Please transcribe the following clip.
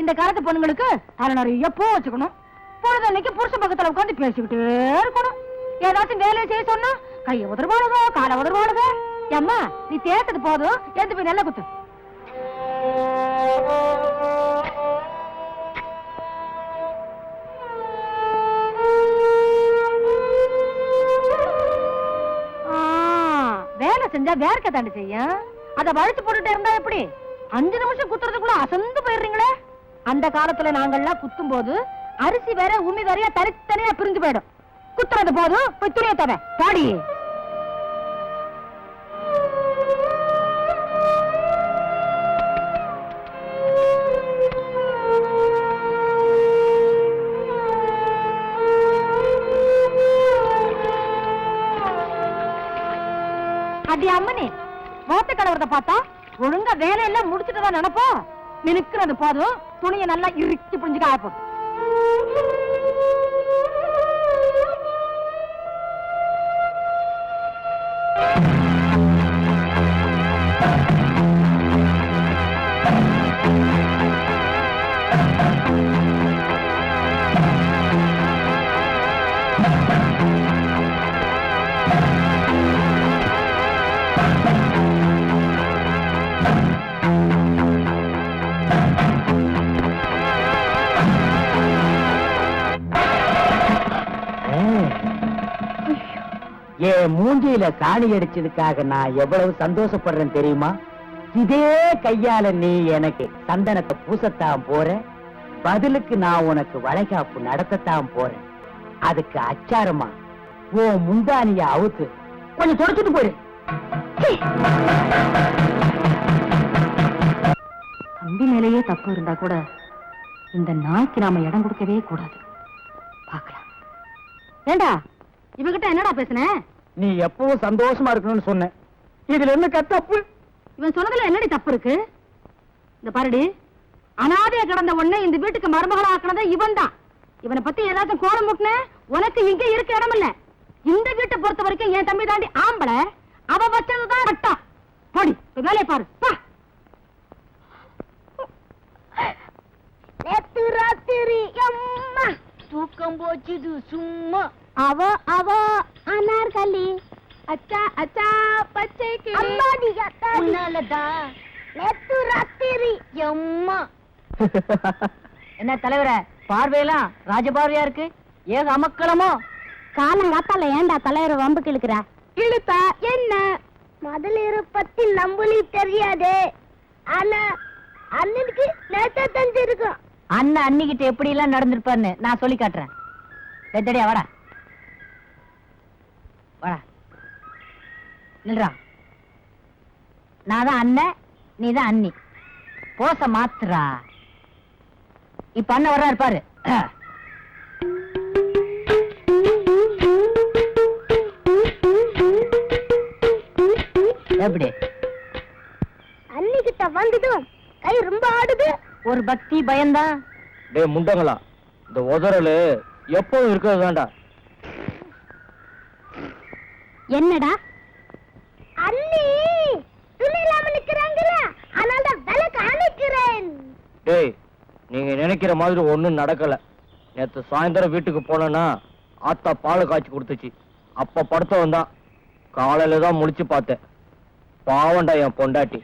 இந்த காலத்து பொண்ணுங்களுக்கு தலை நிறைய பூ வச்சுக்கணும். பொழுதன்னைக்கு புருஷ பக்கத்துல உட்காந்து பேசிக்கிட்டே இருக்கணும். ஏதாச்சும் வேலையை செய்ய சொன்னா கைய உதர்வாளுக காலை உதர்வாளுக அம்மா நீ தேய்ச்சது போதும் எடுத்து போய் நல்ல குத்து. ஆ, வேலை செஞ்சா வேர்க்க தாண்டி செய்யும். அதை வழுத்து போட்டுட்டே இருந்தா எப்படி? அஞ்சு நிமிஷம் குத்துறதுக்குள்ள அசந்து போயிடுறீங்களே. அந்த காலத்துல நாங்கெல்லாம் குத்தும் போது அரிசி வேற உமி வேறைய தனித்தனியா பிரிஞ்சு போயிடும். குத்துறது போதும் போய் துணியை தவ. பாடி. அடி அம்மனே மோத்த கலவரத்தை பார்த்தா ஒழுங்கா வேலையெல்லாம் முடிச்சுட்டு தான் நினைப்போம் நினைக்கிறது போதும் துணியை நல்லா இறுக்கி புரிஞ்சுக்க காயப்போம் என் மூஞ்சியில காணி அடிச்சதுக்காக நான் எவ்வளவு சந்தோஷப்படுறேன் தெரியுமா? இதே கையால நீ எனக்கு சந்தனத்தை பூசத்தான் போற. பதிலுக்கு நான் உனக்கு வளைகாப்பு நடத்தத்தான் போறேன் அதுக்கு அச்சாரமா? ஓ முந்தானிய அவுத்து. கொஞ்சம் தொடச்சிட்டு போயிரு. தம்பி மேலேயே தப்பு இருந்தா கூட இந்த நாய்க்கு நாம இடம் கொடுக்கவே கூடாது. ஏண்டா? இவகிட்ட என்னடா பேசுன? நீ எப்பவும் சந்தோஷமா இருக்கணும்னு சொன்னேன் இதுல என்ன தப்பு இவன் சொன்னதுல என்னடி தப்பு இருக்கு? இந்த பாருடி. அனாதைய கிடந்த உடனே இந்த வீட்டுக்கு மருமகளா ஆக்கினதே இவன் தான் இவனை பத்தி ஏதாச்சும் கோலம் முட்டின? உனக்கு இங்க இருக்க இடம் இல்ல. இந்த வீட்டை பொறுத்த வரைக்கும் என் தம்பி தாண்டி ஆம்பளை. அவ வச்சதுதான் சட்டம் போடி வேலையை பாரு. பா நேத்து ராத்திரி தூக்கம் போச்சுது சும்மா. அவ அவ அனார்கலி அச்சா அச்சா பச்சை கிளி. அம்மாடி உன்னாலதான் நேத்து ராத்திரி. அம்மா என்ன தலைவர பார்வையெல்லாம் ராஜபார்வையா இருக்கு? ஏக அமக்களமோ காலங்காத்தால ஏன்டா தலைவர் வம்புக்கு இழுக்கிற இழுத்தா என்ன? முதலிரு பத்தி நம்புலி தெரியாது. ஆனா அண்ணனுக்கு நேத்தா தெரிஞ்சிருக்கும். அண்ணன் அன்னிக்கிட்ட எப்படி எல்லாம் நடந்திருப்பான்னு நான் சொல்லி காட்டுறேன். எத்தடியா வாடா. வாடா. நில்றா. நான் தான் அண்ணன் நீ தான் அண்ணி. போச மாத்துறா. இப்ப அண்ணன் வர்றாரு பாரு. எப்படி? அன்னிக்கிட்ட வந்ததும் கை ரொம்ப ஆடுது. ஒரு பக்தி பயம்தான் டேய் முண்டங்களா இந்த உதறலு. எப்பவும் இருக்கிறது வேண்டா என்னடா? அண்ணி துணி இல்லாம நிக்கிறாங்கல்ல அதனால விளக்கு அணைக்கிறேன் டேய் நீங்க நினைக்கிற மாதிரி ஒண்ணும் நடக்கல. நேத்து சாயந்தரம் வீட்டுக்கு போனேன்னா ஆத்தா பால் காய்ச்சி கொடுத்துச்சு. அப்ப படுத்த வந்தான் காலையில தான் முழிச்சு பார்த்தேன். பாவண்டா என் பொண்டாட்டி.